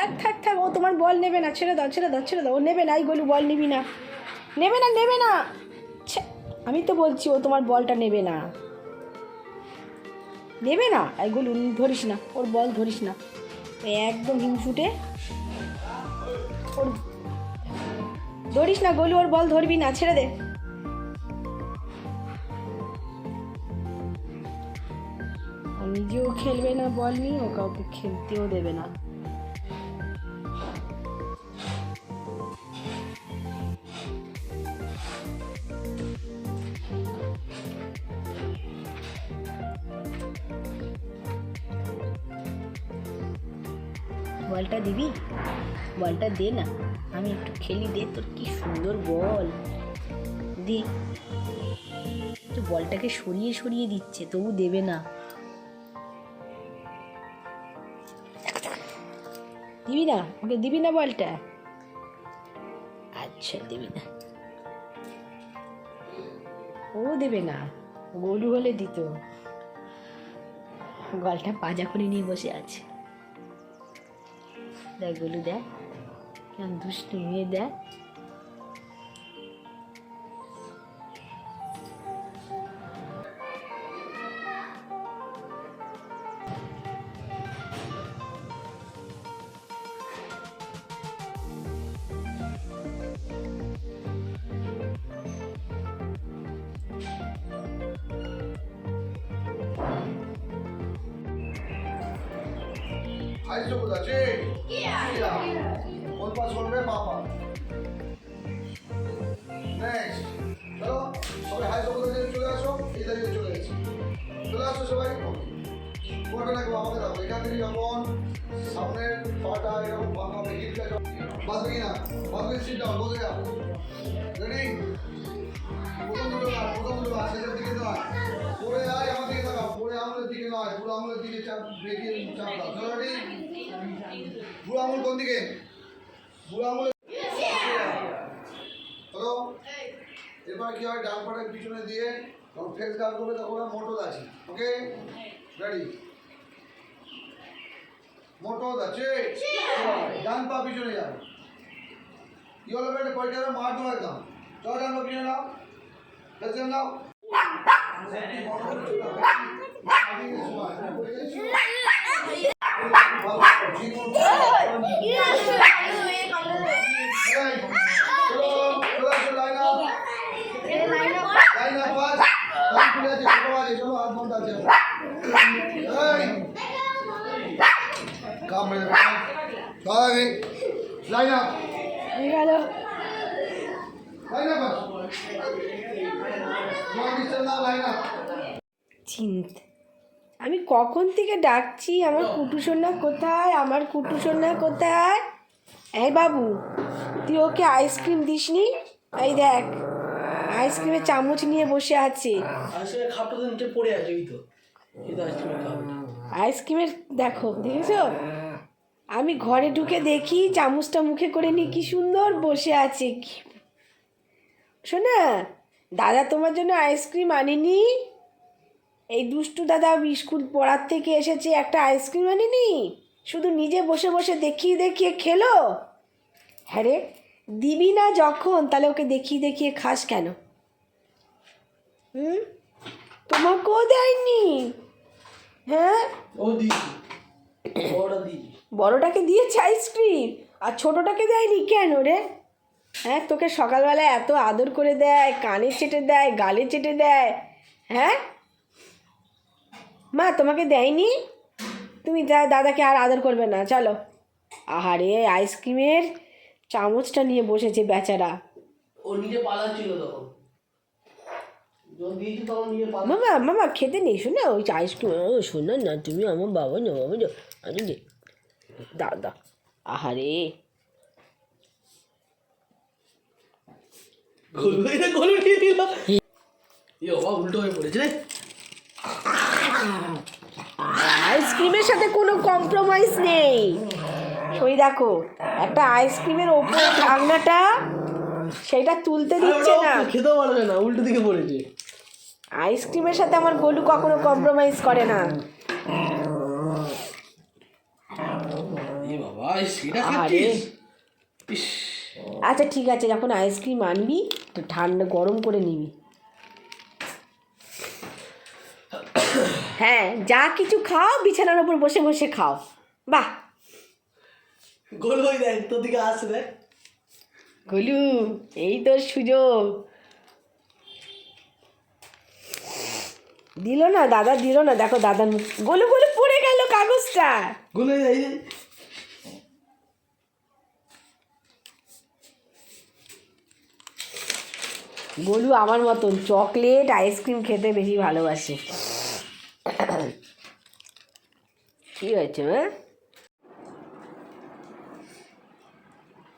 থাক থাক থাক, ও তোমার বল নেবে না, ছেড়ে দাও ছেড়ে দাও ছেড়ে দাও, ও নেবে না, এই গলু, বল নিবি না। নেবে না নেবে না। আমি তো বলছি, ও তোমার বলটা নেবে না। নেবে না? এই গলু, ধরিস না, ওর বল ধরিস না। একদম হিংসুটে ওর ধরিস না, গলু, ওর বল ধরবি না, ছেড়ে দে। নিজেও খেলবে না, বল নিয়ে, ও কাউকে খেলতেও দেবে না। বলটা দিবি? বলটা দে না। আমি একটু খেলি, দে তোর কি সুন্দর বল। দে। তো বলটাকে সরিয়ে সরিয়ে দিচ্ছে, তবু দেবে না। দিবি না? ওকে দিবি না বলটা? আচ্ছা দিবি না। ও দেবে না। গরু হলে দিত। গলটা পাজা করে নিয়ে বসে আছে। দেখ গলু দেখ কেমন দুষ্টু মেয়ে দেখ আছে কোন পাস নেক্সট চলো আসো, এই দাঁড়িয়ে চলে এসেছি। চলে আসো সবাই। কোনটা লাগবে, আমাকে দাও। এখান যখন সামনের পাটা এরকম বাঁকা হবে হিলটা বাঁধবে কিনা? বাঁধবে সিট প্রথম দুটো কাজ প্রথম দুটো কাজ শেষের দিকে নয় পরে আয় আমার দিকে তাকাও। পরে আঙুলের দিকে নয়, পুরো আঙুলের দিকে চাপ বেরিয়ে চাপ বুড়ো আঙুল কোন দিকে? বুড়ো আঙুল হ্যালো এরপর কি হয় ডান পাটের পিছনে দিয়ে যখন ফেস গার্ড করবে তখন মোটর আছে। ওকে রেডি মোটর আছে। ডান পা পিছনে যাবে। কি হলো বেটা? পয়টা মার দো একদম। চল ডান পা পিছনে নাও। ফেসে নাও। Line up. হয়ে গেল Line up. One distance now, line up. চিন্ত আমি কখন থেকে ডাকছি? আমার কুটুসোনা কোথায়? আমার কুটুসোনা কোথায়? এই বাবু তুই ওকে আইসক্রিম দিসনি? এই দেখ আইসক্রিমের চামচ নিয়ে বসে আছে। আইসক্রিমের দেখো দেখেছ? আমি ঘরে ঢুকে দেখি চামচটা মুখে করে নিয়ে কি সুন্দর বসে আছে। কি শোনা দাদা তোমার জন্য আইসক্রিম আনিনি? এই দুষ্টু দাদা স্কুল পড়ার থেকে এসেছে একটা আইসক্রিম আনিনি? শুধু নিজে বসে বসে দেখিয়ে দেখিয়ে খেলো? হ্যাঁ রে দিবি না যখন তাহলে ওকে দেখিয়ে দেখিয়ে খাস কেন? হুম? তোমাকেও দেয়নি? হ্যাঁ? ও বড়টাকে দিয়েছে আইসক্রিম? আর ছোটোটাকে দেয়নি কেন রে? হ্যাঁ তোকে সকালবেলায় এত আদর করে দেয় কানে চেটে দেয় গালে চেটে দেয় হ্যাঁ? মা তোমাকে দেয়নি? তুমি যা দাদাকে আর আদর করবে না চলো। আহারে আইসক্রিমের চামচটা নিয়ে বসেছে বেচারা। ও নিজে পালাচ্ছিল তখন। মামা মামা খেতে নেই শোনা ওই আইসক্রিম ও শোনো না তুমি আমার বাবা না বাবা না আরে দে দাও দাও আহারে গলু বাবা উল্টো হয়ে পড়েছে রে। আইসক্রিমের সাথে কোনো কম্প্রোমাইজ নেই। ওই দেখো একটা আইসক্রিমের ওপর ঢাকনাটা সেটা তুলতে দিচ্ছে না। খেতেও পারবে না উল্টো দিকে পড়েছে। আইসক্রিমের সাথে আমার গলু কখনো কম্প্রোমাইজ করে না। আচ্ছা ঠিক আছে যখন আইসক্রিম আনবি তো ঠান্ডা গরম করে নিবি। হ্যাঁ যা কিছু খাও বিছানার উপর বসে বসে খাও। বাহ। গোল দেখ তোর দিকে দেখ। গলু এই তোর সুযোগ। দিল না দাদা দিল না দেখো দাদার মুখ। গলু গলু পড়ে গেল কাগজটা। গোল এই। গলু আমার মতন চকলেট আইসক্রিম খেতে বেশি ভালোবাসে। কি হয়েছে হ্যাঁ?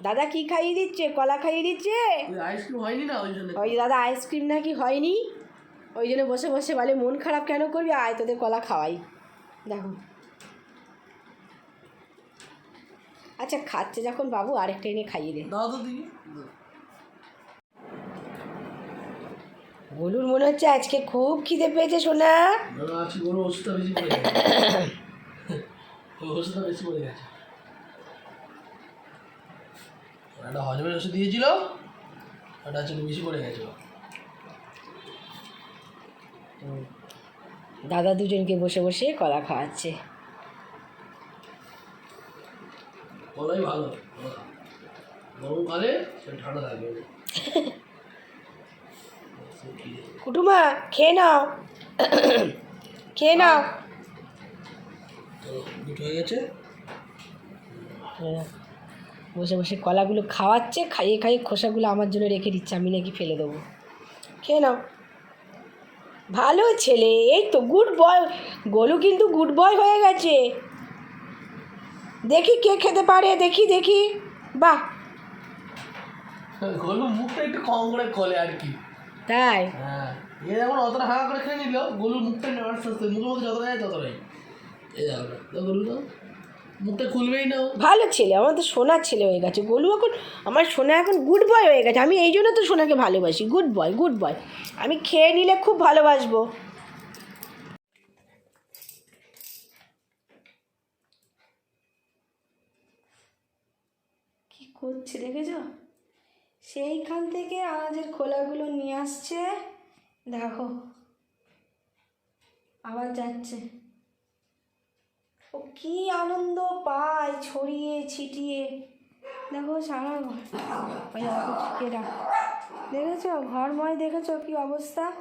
দাদা কি খাইয়ে দিচ্ছে? কলা খাইয়ে দিচ্ছে? আইসক্রিম হয়নি না ওই জন্য ওই দাদা আইসক্রিম নাকি হয়নি। ওই জন্য বসে বসে বলে মন খারাপ কেন করবি? আয় তোদের কলা খাওয়াই। দেখো। আচ্ছা খাচ্ছে যখন বাবু আরেকটা এনে খাইয়ে দে। তো মনে হচ্ছে আজকে খুব খিদে পেয়েছে সোনা। ওষুধটা বেশি পড়ে গেছে। একটা হজমের ওষুধ দিয়েছিল ওটা হচ্ছে বেশি পড়ে গেছিল। দাদা দুজনকে বসে বসে কলা খাওয়াচ্ছে। কলাই ভালো গরমকালে ঠান্ডা থাকবে। কুটুমা খেয়ে নাও। খেয়ে নাও। দুটো হয়ে গেছে। হ্যাঁ। বসে বসে কলাগুলো খাওয়াচ্ছে খাইয়ে খাইয়ে খোসাগুলো আমার জন্য রেখে দিচ্ছে আমি নাকি ফেলে দেবো। খেয়ে নাও। ভালো ছেলে এই তো গুড বয় গোলু কিন্তু গুড বয় হয়ে গেছে। দেখি কে খেতে পারে দেখি দেখি। বাহ। গলু মুখটা একটু কম করে খোলে আর কি। তাই? হ্যাঁ এ যেমন অতটা হাঁকা করে খেয়ে নিল গলুর মুখটা আস্তে মুখের মধ্যে যতটা যায় ততটাই। মুখটা খুলবেই না ভালো ছেলে আমার তো সোনার ছেলে হয়ে গেছে। গোলু এখন আমার সোনা এখন গুড বয় হয়ে গেছে। আমি এই জন্য তো সোনাকে ভালোবাসি। গুড বয় গুড বয় আমি খেয়ে নিলে খুব ভালোবাসবো। কি করছে দেখেছ? সেইখান থেকে আনাজের খোলাগুলো নিয়ে আসছে। দেখো আবার যাচ্ছে। ও, কি আনন্দ পায় ছড়িয়ে ছিটিয়ে। দেখো সারা ঘর। ওই দেখেছ? ঘরময় দেখেছ কি অবস্থা?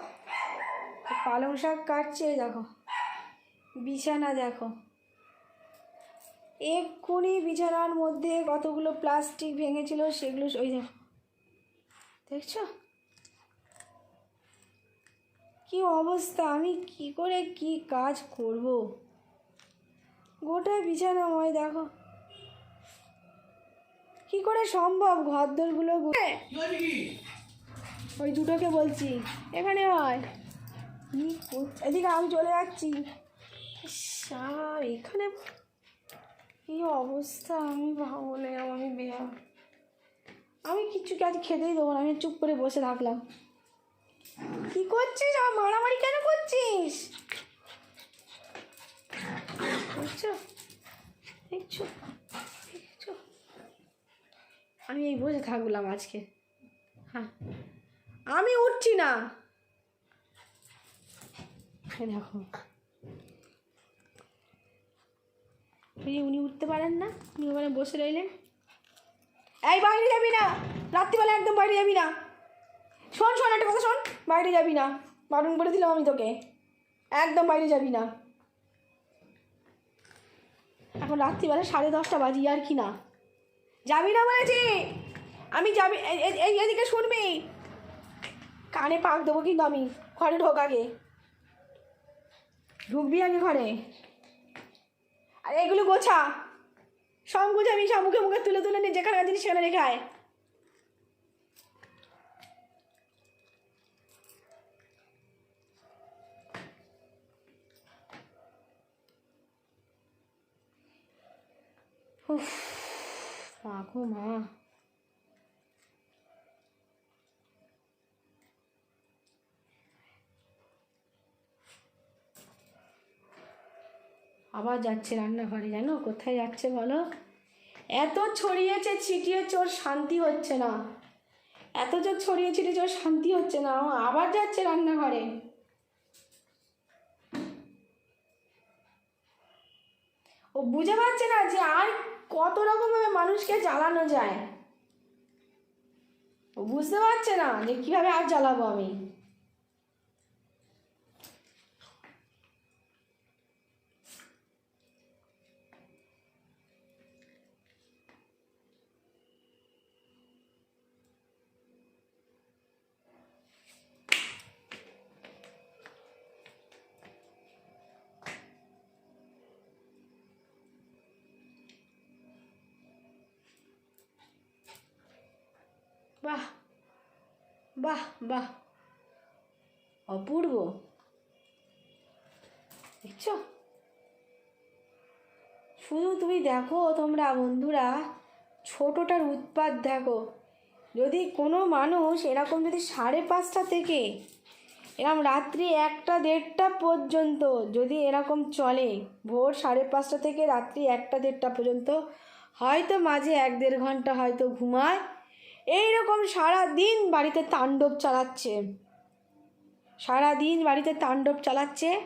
পালং শাক কাটছে, দেখো। বিছানা, দেখো। এক্ষুনি বিছানার মধ্যে কতগুলো প্লাস্টিক ভেঙেছিল সেগুলো ওই দেখো। দেখছ? কি অবস্থা? আমি কি করে কি কাজ করব? গোটা বিছানাময় দেখো। কি করে সম্ভব ঘরদোরগুলো গু- ওই দুটোকে বলছি এখানে হয়। এদিকে আমি চলে যাচ্ছি। এখানে কি অবস্থা? আমি ভাবলে আমি বেয়া। আমি কিচ্ছু কাজ খেতেই দেবো না আমি চুপ করে বসে থাকলাম। কি করছিস? আমার মারামারি কেন করছিস? দেখছ? দেখছ? দেখছ? আমি এই বসে থাকলাম আজকে। হ্যাঁ। আমি উঠছি না। দেখো। উনি উঠতে পারেন না। উনি ওখানে বসে রইলেন। এই, বাইরে যাবি না। রাত্রিবেলা একদম বাইরে যাবি না। শোন শোন একটা কথা শোন। বাইরে যাবি না। বারণ করে দিলাম আমি তোকে। একদম বাইরে যাবি না। এখন রাত্রিবেলা সাড়ে দশটা বাজি আর কি না? যাবি না বলেছি? আমি যাবি এই- এদিকে শুনবি? কানে পাক দেবো কিন্তু আমি, ঘরে ঢোক আগে। ঢুকবি আগে ঘরে? আর এগুলো গোছা। সব গোছাবি, সব মুখে মুখে তুলে তুলে নিয়ে যেখানে জিনিস সেখানে রেখে উফ, মা আবার যাচ্ছে রান্নাঘরে, জানো? কোথায় যাচ্ছে বলো? এত ছড়িয়েছে ছিটিয়ে চোর, শান্তি হচ্ছে না। এত জোর ছড়িয়ে ছিটিয়ে চোর, শান্তি হচ্ছে না। আবার যাচ্ছে রান্নাঘরে। ও বুঝে পাচ্ছে না যে আর কত রকমভাবে মানুষকে জ্বালানো যায়। ও বুঝতে পারছে না যে কীভাবে আর জ্বালাবো আমি। বাহ বাহ বাহ। অপূর্ব। দেখছ? শুধু তুমি দেখো তোমরা, বন্ধুরা। ছোটোটার উৎপাত দেখো। যদি কোনো মানুষ এরকম যদি সাড়ে পাঁচটা থেকে, এরকম রাত্রি একটা, দেড়টা পর্যন্ত যদি এরকম চলে, ভোর সাড়ে পাঁচটা থেকে রাত্রি একটা, দেড়টা পর্যন্ত, হয়তো মাঝে এক, দেড় ঘণ্টা হয়তো ঘুমায়। এই রকম সারা দিন বাড়িতে তাণ্ডব চালাচ্ছে। সারা দিন বাড়িতে তাণ্ডব চালাচ্ছে।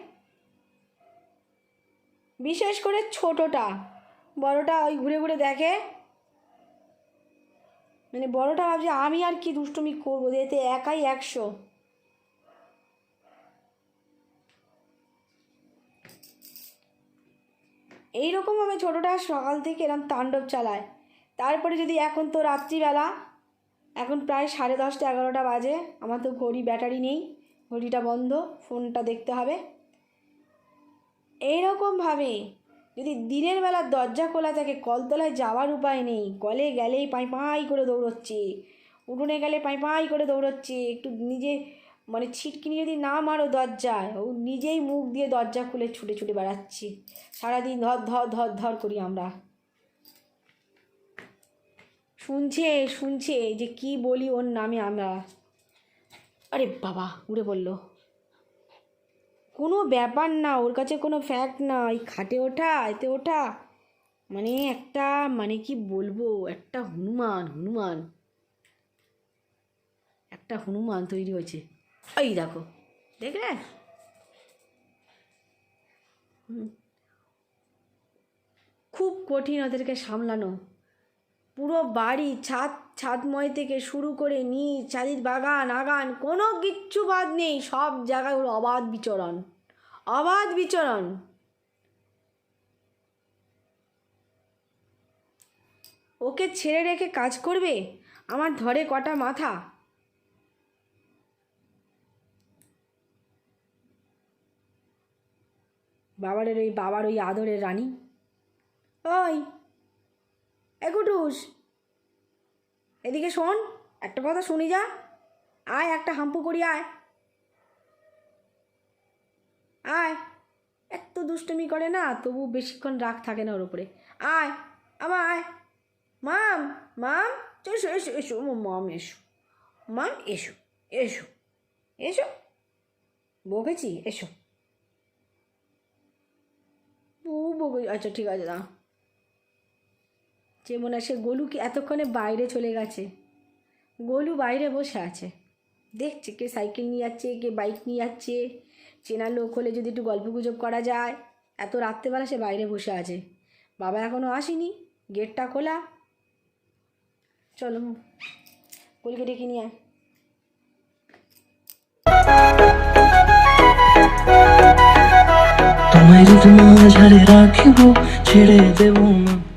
বিশেষ করে ছোটটা। বড়টা ওই ঘুরে ঘুরে দেখে। মানে বড়টা ভাবছে, আমি আর কি দুষ্টুমি করব? এতে একাই একশো। এইরকমভাবে ছোটোটা সকাল থেকে এরম তাণ্ডব চালায়। তারপরে যদি এখন তো রাত্রিবেলা এখন প্রায় সাড়ে দশটা, এগারোটা বাজে। আমার তো ঘড়ি, ব্যাটারি নেই। ঘড়িটা বন্ধ, ফোনটা দেখতে হবে। এইরকমভাবে যদি দিনের বেলা দরজা খোলা থাকে, কলতলায় যাওয়ার উপায় নেই। কলে গেলেই পাই পাই করে দৌড়চ্ছে। উঠোনে গেলে পাই পাই করে দৌড়চ্ছে। একটু নিজে মানে ছিটকিনি যদি না মারো দরজায়, ও নিজেই মুখ দিয়ে দরজা খুলে ছুটে ছুটে বেড়াচ্ছি। সারাদিন ধর ধর ধর ধর করি আমরা। শুনছে শুনছে যে কি বলি ওর নামে আমরা। আরে বাবা, উড়ে বলল। কোনো ব্যাপার না, ওর কাছে কোনো ফ্যাক্ট না, এই খাটে ওঠা, এতে ওঠা। মানে একটা মানে কি বলব, একটা হনুমান হনুমান। একটা হনুমান তৈরি হয়েছে। এই দেখো, দেখলে। খুব কঠিন ওদেরকে সামলানো। পুরো বাড়ি ছাদ, ছাদময় থেকে শুরু করে নিচ চাঁদির বাগান, আগান, কোনো কিচ্ছু বাদ নেই, সব জায়গায় ওর অবাধ বিচরণ। অবাধ বিচরণ। ওকে ছেড়ে রেখে কাজ করবে? আমার ধরে কটা মাথা। বাবারের ওই, বাবার ওই আদরের রানী। ওই একুটুস। এদিকে শোন, একটা কথা শুনি যা। আয়, একটা হাম্পু করি, আয়। আয়। এত দুষ্টুমি করে না, তবু বেশিক্ষণ রাগ থাকে না ওর উপরে। আয় আমার আয়। মাম মাম, এসো এসো এসো মাম এসো। মাম, এসো এসো এসো। বকেছি, এসো। ও বকে আচ্ছা ঠিক আছে, দাঁড়া। যে মনে হয় সে গোলু কি এতক্ষণে বাইরে চলে গেছে? গোলু বাইরে বসে আছে। দেখছে কে সাইকেল নিয়ে যাচ্ছে, কে বাইক নিয়ে যাচ্ছে। চেনা লোক হলে যদি একটু গল্প গুজব করা যায়। এত রাত্রেবেলা সে বাইরে বসে আছে। বাবা এখনও আসেনি। গেটটা খোলা। চলো, গোলকে ডেকে নিয়ে আয়। তোমায় যদি মাঝারে রাখিব, ছেড়ে দেব না।